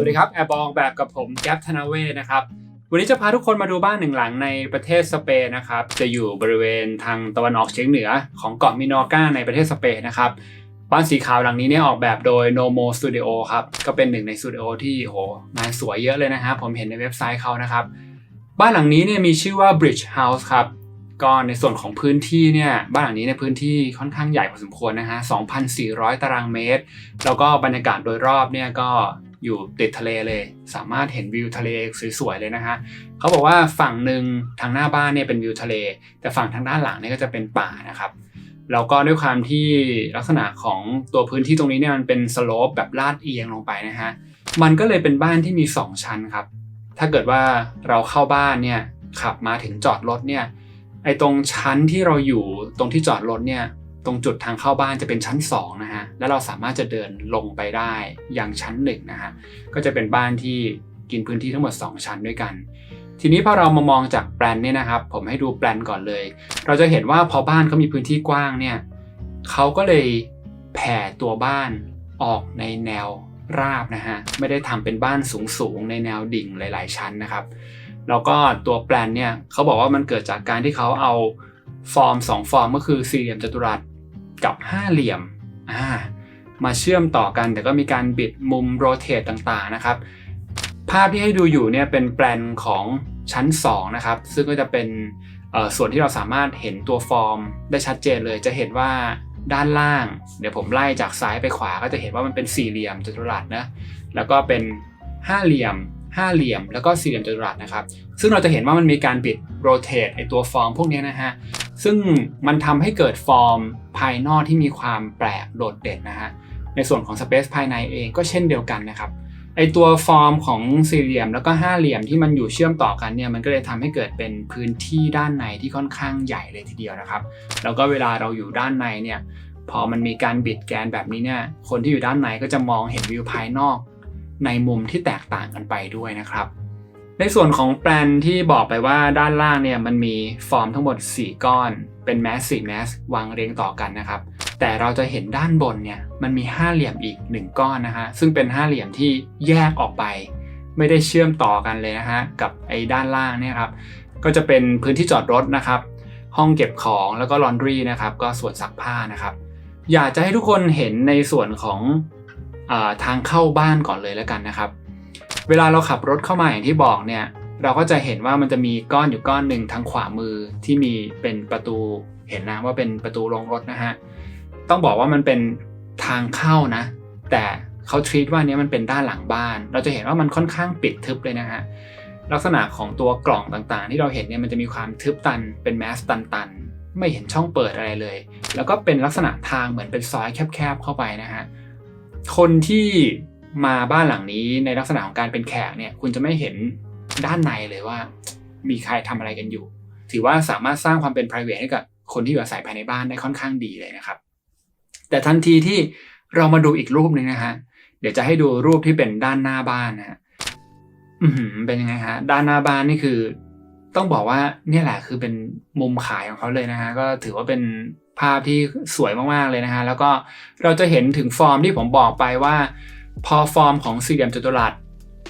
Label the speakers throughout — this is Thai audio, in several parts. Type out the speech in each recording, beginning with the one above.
Speaker 1: วัสดีครับ แอร์บองแบบกับผมแก๊ปธนาเวศนะครับ วันนี้จะพาทุกคนมาดูบ้านหนึ่งหลังในประเทศสเปนนะครับ จะอยู่บริเวณทางตะวันออกเฉียงเหนือของเกาะมินอร์กาในประเทศสเปนนะครับ บ้านสีขาวหลังนี้เนี่ยออกแบบโดย Nomo Studio ครับ ก็เป็นหนึ่งในสตูดิโอที่โหงานสวยเยอะเลยนะครับ ผมเห็นในเว็บไซต์เขานะครับ บ้านหลังนี้เนี่ยมีชื่อว่า Bridge House ครับ ก็ในส่วนของพื้นที่เนี่ยบ้านหลังนี้ในยพื้นที่ค่อนข้างใหญ่พอสมควรนะฮะ 2,400 ตารางเมตร แล้วก็บรรยากาศโดยรอบเนี่ยก็ อยู่ติดทะเลเลย สามารถเห็นวิวทะเลสวยๆเลยนะฮะเขาบอกว่าฝั่งหนึ่งทางหน้าบ้านเนี่ยเป็นวิวทะเล แต่ฝั่งทางด้านหลังเนี่ยก็จะเป็นป่านะครับแล้วก็ด้วยความที่ลักษณะของตัวพื้นที่ตรงนี้เนี่ยมันเป็นสโลปแบบลาดเอียงลงไปนะฮะมันก็เลยเป็นบ้านที่มี 2 ชั้นครับ ถ้าเกิดว่าเราเข้าบ้านเนี่ยขับมาถึงจอดรถเนี่ยไอ้ตรงชั้นที่เราอยู่ตรงที่จอดรถเนี่ย ตรงจุดทางเข้าบ้านจะเป็นชั้น2นะฮะแล้วเราสามารถจะเดินลงไปได้อย่างชั้น1นะฮะก็จะเป็นบ้านที่กินพื้นที่ทั้งหมด 2 ชั้นด้วยกัน ทีนี้พอเรามามองจากแปลนเนี่ยนะครับ ผมให้ดูแปลนก่อนเลย เราจะเห็นว่าพอบ้านเขามีพื้นที่กว้างเนี่ยเขาก็เลยแผ่ตัวบ้านออกในแนวราบนะฮะไม่ได้ทำเป็นบ้านสูงๆในแนวดิ่งหลาย ๆ ชั้นนะครับ แล้วก็ตัวแปลนเนี่ยเขาบอกว่ามันเกิดจากการที่เขาเอาฟอร์ม 2 ฟอร์มก็คือสี่เหลี่ยมจัตุรัส กับห้าเหลี่ยมอ่ามาเชื่อมต่อกัน แต่ก็มีการบิดมุมโรเตทต่างๆนะครับ ภาพที่ให้ดูอยู่เนี่ยเป็นแปลนของชั้น2นะครับซึ่งก็จะเป็นส่วนที่เราสามารถเห็นตัวฟอร์มได้ชัดเจนเลยจะเห็นว่าด้านล่าง เดี๋ยวผมไล่จากซ้ายไปขวาก็จะเห็นว่ามันเป็นสี่เหลี่ยมจัตุรัสนะแล้วก็เป็นห้าเหลี่ยมห้าเหลี่ยมแล้วก็สี่เหลี่ยมจัตุรัสนะครับ ซึ่งเราจะเห็นว่ามันมีการบิดโรเตทไอตัวฟอร์มพวกนี้นะฮะ ซึ่งมันทำให้เกิดฟอร์มภายนอกที่มีความแปลกโดดเด่นนะฮะในส่วนของสเปซภายในเองก็เช่นเดียวกันนะครับไอตัวฟอร์มของสี่เหลี่ยมแล้วก็ห้าเหลี่ยมที่มันอยู่เชื่อมต่อกันเนี่ยมันก็เลยทำให้เกิดเป็นพื้นที่ด้านในที่ค่อนข้างใหญ่เลยทีเดียวนะครับ แล้วก็เวลาเราอยู่ด้านในเนี่ยพอมันมีการบิดแกนแบบนี้เนี่ยคนที่อยู่ด้านในก็จะมองเห็นวิวภายนอก ในมุมที่แตกต่างกันไปด้วยนะครับ ในส่วนของแปลนที่บอกไปว่าด้านล่างเนี่ยมันมีฟอร์มทั้งหมด 4 ก้อนเป็นแมสสี่แมสวางเรียงต่อกันนะครับ แต่เราจะเห็นด้านบนเนี่ยมันมีห้าเหลี่ยมอีก 1 ก้อนนะฮะซึ่งเป็นห้าเหลี่ยมที่แยกออกไป ไม่ได้เชื่อมต่อกันเลยนะฮะกับไอ้ด้านล่างเนี่ยครับก็จะเป็นพื้นที่จอดรถนะครับ ห้องเก็บของแล้วก็ลอนดรีนะครับก็ส่วนซักผ้านะครับ อยากจะให้ทุกคนเห็นในส่วนของอทางเข้าบ้านก่อนเลยแล้วกันนะครับ เวลาเราขับรถเข้ามาอย่างที่บอกเนี่ยเราก็จะเห็นว่ามันจะมีก้อนอยู่ก้อนหนึ่งทางขวามือที่มีเป็นประตูเห็นนะว่าเป็นประตูลงรถนะฮะต้องบอกว่ามันเป็นทางเข้านะ แต่เขาทรีตว่านี้มันเป็นด้านหลังบ้าน เราจะเห็นว่ามันค่อนข้างปิดทึบเลยนะฮะลักษณะของตัวกล่องต่างๆ ที่เราเห็นเนี่ยมันจะมีความทึบตันเป็นแมสตันๆ ไม่เห็นช่องเปิดอะไรเลย แล้วก็เป็นลักษณะทางเหมือนเป็นซอยแคบๆเข้าไปนะฮะคนที่ มาบ้านหลังนี้ในลักษณะของการเป็นแขกเนี่ยคุณจะไม่เห็นด้านในเลยว่า มีใครทำอะไรกันอยู่ ถือว่าสามารถสร้างความเป็น p r i v a t ให้กับคนที่อยู่อาศัยภายในบ้านได้ค่อนข้างดีเลยนะครับ แต่ทันทีที่เรามาดูอีกรูปหนึ่งนะฮะเดี๋ยวจะให้ดูรูปที่เป็นด้านหน้าบ้านนะฮะอืมเป็นยังไงฮะด้านหน้าบ้านนี่คือ ต้องบอกว่าเนี่ยแหละคือเป็นมุมขายของเขาเลยนะฮะก็ถือว่าเป็นภาพที่สวยมากๆเลยนะฮะแล้วก็เราจะเห็นถึงฟอร์มที่ผมบอกไปว่า พอฟอร์มของสี่เหลี่ยมจัตุรัส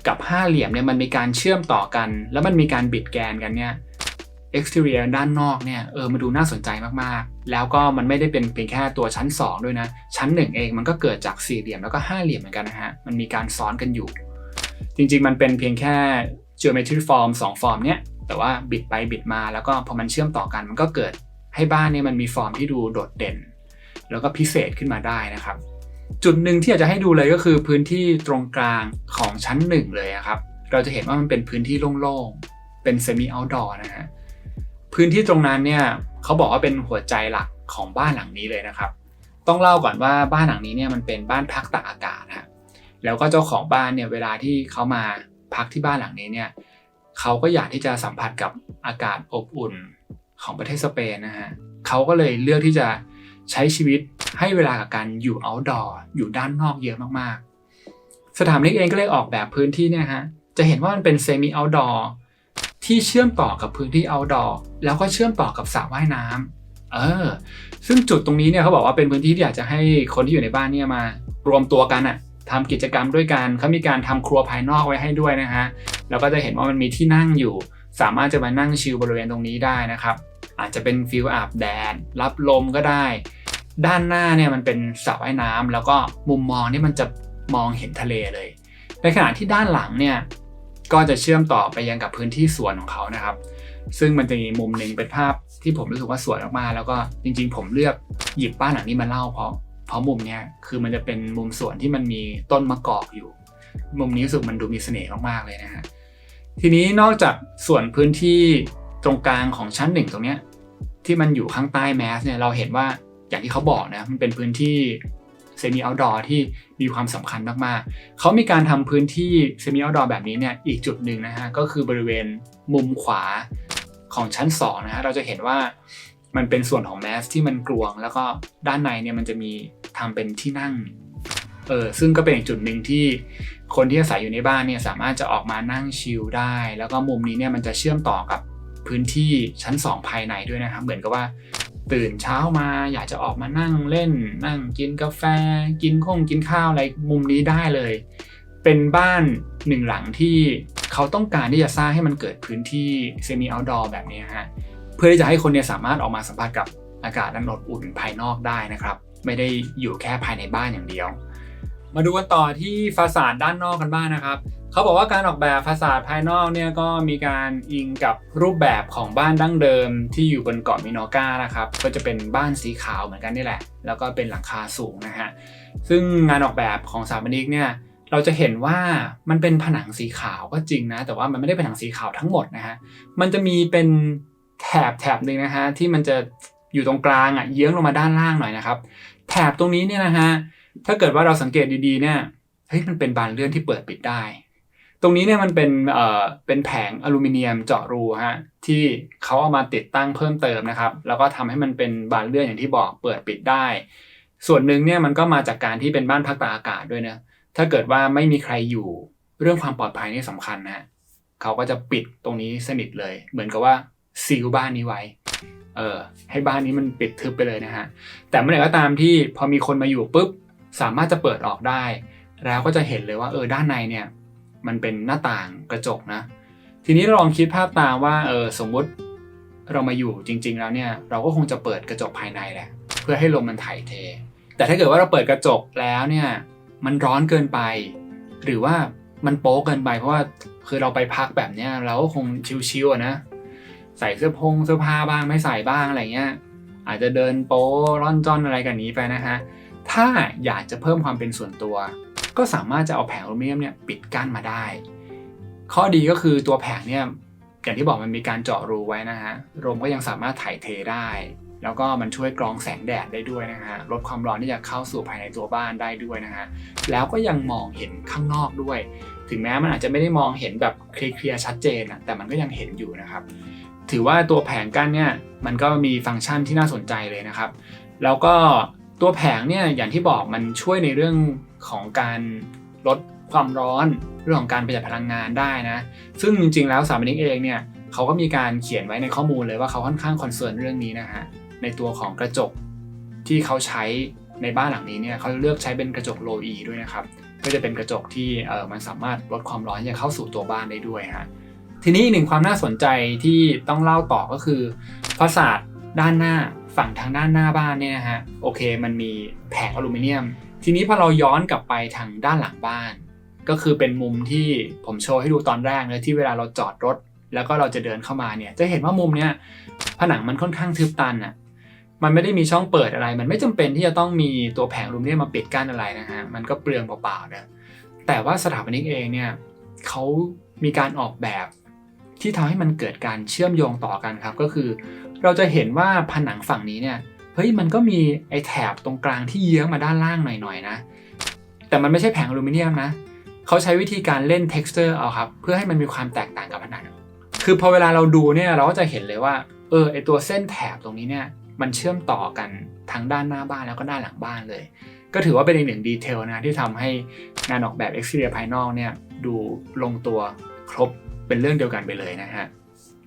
Speaker 1: กับห้าเหลี่ยมเนี่ยมันมีการเชื่อมต่อกัน แล้วมันมีการบิดแกนกันเนี่ย exterior ด้านนอกเนี่ยเออมาดูน่าสนใจมากๆ แล้วก็มันไม่ได้เป็นเพียงแค่ตัวชั้น 2 ด้วยนะ ชั้น 1 เองมันก็เกิดจากสี่เหลี่ยมแล้วก็ห้าเหลี่ยมเหมือนกันนะฮะ มันมีการซ้อนกันอยู่ จริงๆ มันเป็นเพียงแค่ geometry form 2ฟอร์มเนี่ยแต่ว่าบิดไปบิดมาแล้วก็พอมันเชื่อมต่อกันมันก็เกิดให้บ้านเนี่ยมันมีฟอร์มที่ดูโดดเด่น แล้วก็พิเศษขึ้นมาได้นะครับ จุดหนึ่งที่อยากจะให้ดูเลยก็คือพื้นที่ตรงกลางของชั้นหนึ่งเลยครับ เราจะเห็นว่ามันเป็นพื้นที่โล่งๆ เป็น semi outdoor นะฮะ พื้นที่ตรงนั้นเนี่ยเขาบอกว่าเป็นหัวใจหลักของบ้านหลังนี้เลยนะครับ ต้องเล่าก่อนว่าบ้านหลังนี้เนี่ยมันเป็นบ้านพักตากอากาศฮะ แล้วก็เจ้าของบ้านเนี่ยเวลาที่เขามาพักที่บ้านหลังนี้เนี่ยเขาก็อยากที่จะสัมผัสกับอากาศอบอุ่นของประเทศสเปนนะฮะเขาก็เลยเลือกที่จะ ใช้ชีวิตให้เวลากับการอยู่ outdoor อยู่ด้านนอกเยอะมากๆ สถานนี้เองก็เลยออกแบบพื้นที่เนี่ยฮะจะเห็นว่ามันเป็น semi outdoor ที่เชื่อมต่อกับพื้นที่ outdoor แล้วก็เชื่อมต่อกับสระว่ายน้ำเออซึ่งจุดตรงนี้เนี่ยเขาบอกว่าเป็นพื้นที่ที่อยากจะให้คนที่อยู่ในบ้านเนี่ยมารวมตัวกันอะทำกิจกรรมด้วยกันเขามีการทำครัวภายนอกไว้ให้ด้วยนะฮะแล้วก็จะเห็นว่ามันมีที่นั่งอยู่ สามารถจะมานั่งชิลบริเวณตรงนี้ได้นะครับ อาจจะเป็นฟิลอาบแดดรับลมก็ได้ ด้านหน้าเนี่ยมันเป็นสระว่ายน้ำแล้วก็มุมมองนี่มันจะมองเห็นทะเลเลย ในขณะที่ด้านหลังเนี่ยก็จะเชื่อมต่อไปยังกับพื้นที่สวนของเขานะครับ ซึ่งมันจะมีมุมหนึ่งเป็นภาพที่ผมรู้สึกว่าสวยมากๆแล้วก็จริงๆ ผมเลือกหยิบบ้านหลังนี้มาเล่าเพราะเพราะมุมเนี้ยคือมันจะเป็นมุมสวนที่มันมีต้นมะกอกอยู่ มุมนี้รู้สึกมันดูมีเสน่ห์มากๆเลยนะฮะทีนี้นอกจากส่วนพื้นที่ตรงกลางของชั้นหนึ่งตรงเนี้ยที่มันอยู่ข้างใต้แมสเนี่ยเราเห็นว่า อย่างที่เขาบอกนะมันเป็นพื้นที่เซมิเอาดอร์ที่มีความสำคัญมากๆ เขามีการทำพื้นที่เซมิเอาดอร์แบบนี้เนี่ยอีกจุดหนึ่งนะฮะก็คือบริเวณมุมขวาของชั้น2นะฮะเราจะเห็นว่ามันเป็นส่วนของแมสที่มันกลวง แล้วก็ด้านในเนี่ยมันจะมีทำเป็นที่นั่งเออซึ่งก็เป็นอีกจุดหนึ่งที่คนที่อาศัยอยู่ในบ้านเนี่ยสามารถจะออกมานั่งชิลได้ แล้วก็มุมนี้เนี่ยมันจะเชื่อมต่อกับพื้นที่ชั้น 2 ภายในด้วยนะครับเหมือนกับว่า ตื่นเช้ามาอยากจะออกมานั่งเล่น นั่งกินกาแฟ กินข้งกินข้าวอะไรมุมนี้ได้เลย เป็นบ้านหนึ่งหลังที่เขาต้องการที่จะสร้างให้มันเกิดพื้นที่เซมิเอาดอร์แบบนี้ฮะเพื่อที่จะให้คนเนี่ยสามารถออกมาสัมผัสกับอากาศอันอบอุ่นภายนอกได้นะครับ ไม่ได้อยู่แค่ภายในบ้านอย่างเดียว มาดูกันต่อที่ฟาสาดด้านนอกกันบ้างนะครับ เขาบอกว่าการออกแบบฟาสาดภายนอกเนี่ยก็มีการอิงกับรูปแบบของบ้านดั้งเดิมที่อยู่บนเกาะมินอก้านะครับ ก็จะเป็นบ้านสีขาวเหมือนกันนี่แหละ แล้วก็เป็นหลังคาสูงนะฮะ ซึ่งงานออกแบบของสถาปนิกเนี่ยเราจะเห็นว่ามันเป็นผนังสีขาวก็จริงนะ แต่ว่ามันไม่ได้เป็นผนังสีขาวทั้งหมดนะฮะ มันจะมีเป็นแถบแถบหนึ่งนะฮะที่มันจะอยู่ตรงกลางอะเยื้องลงมาด้านล่างหน่อยนะครับ แถบตรงนี้เนี่ยนะฮะ ถ้าเกิดว่าเราสังเกตดีๆเนี่ยเฮ้ยมันเป็นบานเลื่อนที่เปิดปิดได้ ตรงนี้เนี่ยมันเป็นเอ่อเป็นแผงอลูมิเนียมเจาะรูฮะที่เขาเอามาติดตั้งเพิ่มเติมนะครับ แล้วก็ทำให้มันเป็นบานเลื่อนอย่างที่บอกเปิดปิดได้ ส่วนหนึ่งเนี่ยมันก็มาจากการที่เป็นบ้านพักตากอากาศด้วยนะถ้าเกิดว่าไม่มีใครอยู่เรื่องความปลอดภัยนี่สำคัญนะเขาก็จะปิดตรงนี้สนิทเลย เหมือนกับว่าซีลบ้านนี้ไว้เออให้บ้านนี้มันปิดทึบไปเลยนะฮะแต่เมื่อไหร่ก็ตามที่พอมีคนมาอยู่ปุ๊บ สามารถจะเปิดออกได้ แล้วก็จะเห็นเลยว่าเออด้านในเนี่ยมันเป็นหน้าต่างกระจกนะ ทีนี้ลองคิดภาพตามว่าเออสมมุติเรามาอยู่จริง ๆ แล้วเนี่ยเราก็คงจะเปิดกระจกภายในแหละเพื่อให้ลมมันถ่ายเท แต่ถ้าเกิดว่าเราเปิดกระจกแล้วเนี่ยมันร้อนเกินไป หรือว่ามันโป๊เกินไปเพราะว่าคือเราไปพักแบบเนี้ยเราก็คงชิวๆนะ ใส่เสื้อพงเสื้อผ้าบ้างไม่ใส่บ้างอะไรเงี้ยอาจจะเดินโป๊ร่อนจ้อนอะไรกันนี้ไปนะฮะ ถ้าอยากจะเพิ่มความเป็นส่วนตัว ก็สามารถจะเอาแผงอลูมิเนียมเนี่ยปิดกั้นมาได้ ข้อดีก็คือตัวแผงเนี่ยอย่างที่บอกมันมีการเจาะรูไว้นะฮะลมก็ยังสามารถถ่ายเทได้ แล้วก็มันช่วยกรองแสงแดดได้ด้วยนะฮะลดความร้อนที่จะเข้าสู่ภายในตัวบ้านได้ด้วยนะฮะแล้วก็ยังมองเห็นข้างนอกด้วย ถึงแม้มันอาจจะไม่ได้มองเห็นแบบเคลียร์ชัดเจนนะแต่มันก็ยังเห็นอยู่นะครับ ถือว่าตัวแผงกั้นเนี่ยมันก็มีฟังก์ชันที่น่าสนใจเลยนะครับ แล้วก็ ตัวแผงเนี่ยอย่างที่บอกมันช่วยในเรื่องของการลดความร้อนเรื่องของการประหยัดพลังงานได้นะ ซึ่งจริงๆ แล้วสาปนิกเองเนี่ยเขาก็มีการเขียนไว้ในข้อมูลเลยว่าเขาค่อนข้างคอนเซิร์นเรื่องนี้นะฮะในตัวของกระจกที่เขาใช้ในบ้านหลังนี้เนี่ยเขาเลือกใช้เป็นกระจกโลอีด้วยนะครับก็จะเป็นกระจกที่เออมันสามารถลดความร้อนที่จะเข้าสู่ตัวบ้านได้ด้วยฮะทีนี้อีกหนึ่งความน่าสนใจที่ต้องเล่าต่อก็คือฟาสาดด้านหน้า ฝั่งทางด้านหน้าบ้านเนี่ยนะฮะโอเค มันมีแผงอลูมิเนียม ทีนี้พอเราย้อนกลับไปทางด้านหลังบ้าน ก็คือเป็นมุมที่ผมโชว์ให้ดูตอนแรกเลยที่เวลาเราจอดรถ แล้วก็เราจะเดินเข้ามาเนี่ยจะเห็นว่ามุมเนี้ยผนังมันค่อนข้างทึบตันอะมันไม่ได้มีช่องเปิดอะไร มันไม่จำเป็นที่จะต้องมีตัวแผงอลูมิเนียมมาปิดกั้นอะไรนะฮะ มันก็เปลืองเปล่าๆนะ แต่ว่าสถาปนิกเองเนี่ยเขามีการออกแบบที่ทำให้มันเกิดการเชื่อมโยงต่อกันครับ ก็คือ เราจะเห็นว่าผนังฝั่งนี้เนี่ยเฮ้ยมันก็มีไอ้แถบตรงกลางที่เยื้องมาด้านล่างหน่อยๆนะ แต่มันไม่ใช่แผงอลูมิเนียมนะเขาใช้วิธีการเล่น texture เอาครับ เพื่อให้มันมีความแตกต่างกับผนัง คือพอเวลาเราดูเนี่ยเราก็จะเห็นเลยว่าเออไอตัวเส้นแถบตรงนี้เนี่ยมันเชื่อมต่อกันทั้งด้านหน้าบ้านแล้วก็ด้านหลังบ้านเลย ก็ถือว่าเป็นอีกหนึ่งดีเทลนะที่ทำให้งานออกแบบ exterior ภายนอกเนี่ยดูลงตัวครบเป็นเรื่องเดียวกันไปเลยนะฮะ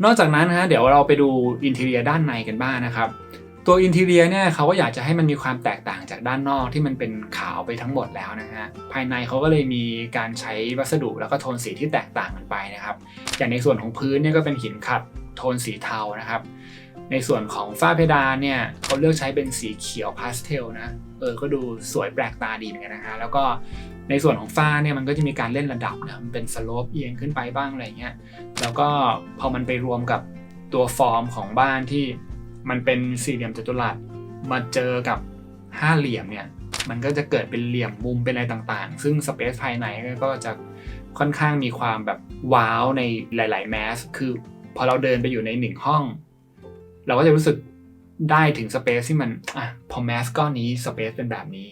Speaker 1: นอกจากนั้นนะฮะเดี๋ยวเราไปดูอินเท i รียด้านในกันบ้างนะครับ ตัวอินทีเรียเนี่ยเขาก็อยากจะให้มันมีความแตกต่างจากด้านนอกที่มันเป็นขาวไปทั้งหมดแล้วนะฮะภายในเขาก็เลยมีการใช้วัสดุแล้วก็โทนสีที่แตกต่างกันไปนะครับ อย่างในส่วนของพื้นเนี่ยก็เป็นหินขัดโทนสีเทานะครับ ในส่วนของฝ้าเพดานเนี่ยเขาเลือกใช้เป็นสีเขียวพาสเทลนะเออก็ดูสวยแปลกตาดีเหมือนกันนะฮะแล้วก็ในส่วนของฝ้าเนี่ยมันก็จะมีการเล่นระดับนะมันเป็นสโลปเอียงขึ้นไปบ้างอะไรเงี้ยแล้วก็พอมันไปรวมกับตัวฟอร์มของบ้านที่มันเป็นสี่เหลี่ยมจัตุรัสมาเจอกับห้าเหลี่ยมเนี่ยมันก็จะเกิดเป็นเหลี่ยมมุมเป็นอะไรต่างๆ ซึ่งสเปซภายในก็จะค่อนข้างมีความแบบว้าวในหลาย ๆ แมส คือพอเราเดินไปอยู่ในหนึ่งห้อง เราก็จะรู้สึกได้ถึงสเปซที่มันอะพอแมสก้อนนี้สเปซเป็นแบบนี้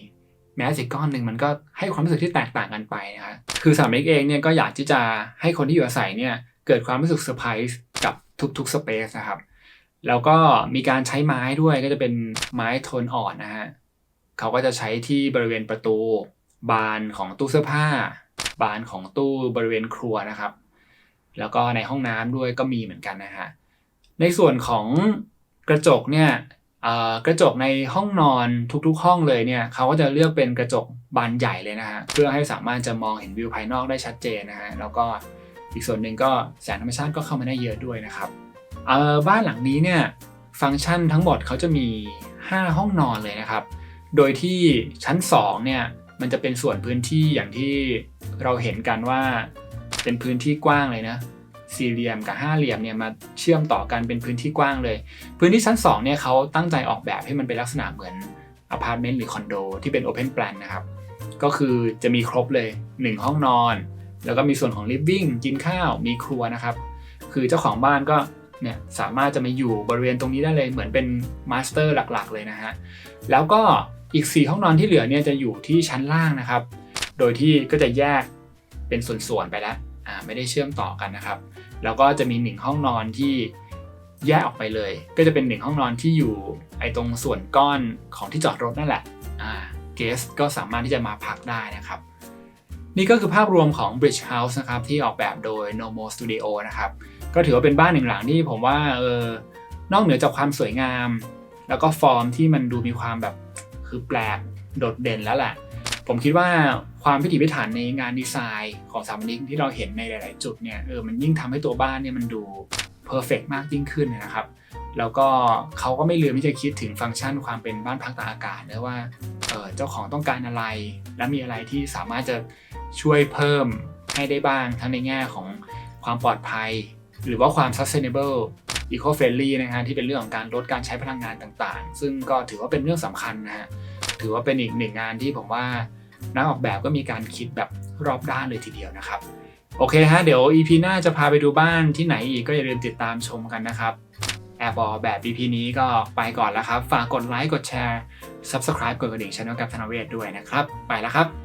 Speaker 1: แมสอีกก้อนหนึ่งมันก็ให้ความรู้สึกที่แตกต่างกันไปนะคะคือสามเอกเองเนี่ยก็อยากที่จะให้คนที่อยู่อาศัยเนี่ยเกิดความรู้สึกเซอร์ไพรส์กับทุกๆสเปซนะครับ แล้วก็มีการใช้ไม้ด้วยก็จะเป็นไม้โทนอ่อนนะฮะเขาก็จะใช้ที่บริเวณประตู บานของตู้เสื้อผ้า บานของตู้บริเวณครัวนะครับ แล้วก็ในห้องน้ำด้วยก็มีเหมือนกันนะฮะ ในส่วนของกระจกเนี่ยกระจกในห้องนอนทุกๆ ห้องเลยเนี่ยเขาก็จะเลือกเป็นกระจกบานใหญ่เลยนะฮะเพื่อให้สามารถจะมองเห็นวิวภายนอกได้ชัดเจนนะฮะแล้วก็อีกส่วนหนึ่งก็แสงธรรมชาติก็เข้ามาได้เยอะด้วยนะครับบ้านหลังนี้เนี่ยฟังก์ชันทั้งหมดเขาจะมี 5 ห้องนอนเลยนะครับ โดยที่ชั้น2เนี่ยมันจะเป็นส่วนพื้นที่อย่างที่เราเห็นกันว่าเป็นพื้นที่กว้างเลยนะ สี่เหลี่ยมกับห้าเหลี่ยมเนี่ยมาเชื่อมต่อกันเป็นพื้นที่กว้างเลย พื้นที่ชั้น2เนี่ยเขาตั้งใจออกแบบให้มันเป็นลักษณะเหมือนอพาร์ตเมนต์หรือคอนโดที่เป็นโอเพนแปลนนะครับก็คือจะมีครบเลย 1 ห้องนอน แล้วก็มีส่วนของลิฟวิ่งกินข้าวมีครัวนะครับ คือเจ้าของบ้านก็เนี่ยสามารถจะมาอยู่บริเวณตรงนี้ได้เลยเหมือนเป็นมาสเตอร์หลักๆ เลยนะฮะแล้วก็อีก 4 ห้องนอนที่เหลือเนี่ยจะอยู่ที่ชั้นล่างนะครับ โดยที่ก็จะแยกเป็นส่วนๆไปแล้ว อ่าไม่ได้เชื่อมต่อกันนะครับ แล้วก็จะมีหนึ่งห้องนอนที่แยกออกไปเลย ก็จะเป็นหนึ่งห้องนอนที่อยู่ไอตรงส่วนก้อนของที่จอดรถนั่นแหละอ่าเกสก็สามารถที่จะมาพักได้นะครับ นี่ก็คือภาพรวมของ Bridge House นะครับที่ออกแบบโดย Nomo Studio นะครับก็ถือว่าเป็นบ้านหนึ่งหลังที่ผมว่าเออนอกเหนือจากความสวยงาม แล้วก็ฟอร์มที่มันดูมีความแบบคือแปลกโดดเด่นแล้วแหละ ผมคิดว่าความพิถีพิถันในงานดีไซน์ของสถาปนิกที่เราเห็นในหลาย ๆ จุดเนี่ยเออมันยิ่งทำให้ตัวบ้านเนี่ยมันดูเพอร์เฟกมากยิ่งขึ้นนะครับ แล้วก็เขาก็ไม่ลืมที่จะคิดถึงฟังก์ชันความเป็นบ้านพักตากอากาศนะว่าเออเจ้าของต้องการอะไร และมีอะไรที่สามารถจะช่วยเพิ่มให้ได้บ้างทั้งในแง่ของความปลอดภัย หรือว่าความ sustainable eco friendly นะฮะที่เป็นเรื่องของการลดการใช้พลังงานต่าง ๆ ซึ่งก็ถือว่าเป็นเรื่องสำคัญนะฮะ ถือว่าเป็นอีกหนึ่งงานที่ผมว่านักออกแบบก็มีการคิดแบบรอบด้านเลยทีเดียวนะครับ โอเคฮะ เดี๋ยว EP หน้าจะพาไปดูบ้านที่ไหนอีกก็อย่าลืมติดตามชมกันนะครับแอร์บอลแบบ EP นี้ก็ไปก่อนแล้วครับ ฝากกดไลค์กดแชร์ Subscribe กดกระดิ่งช่องกับธนเวทด้วยนะครับ ไปแล้วครับ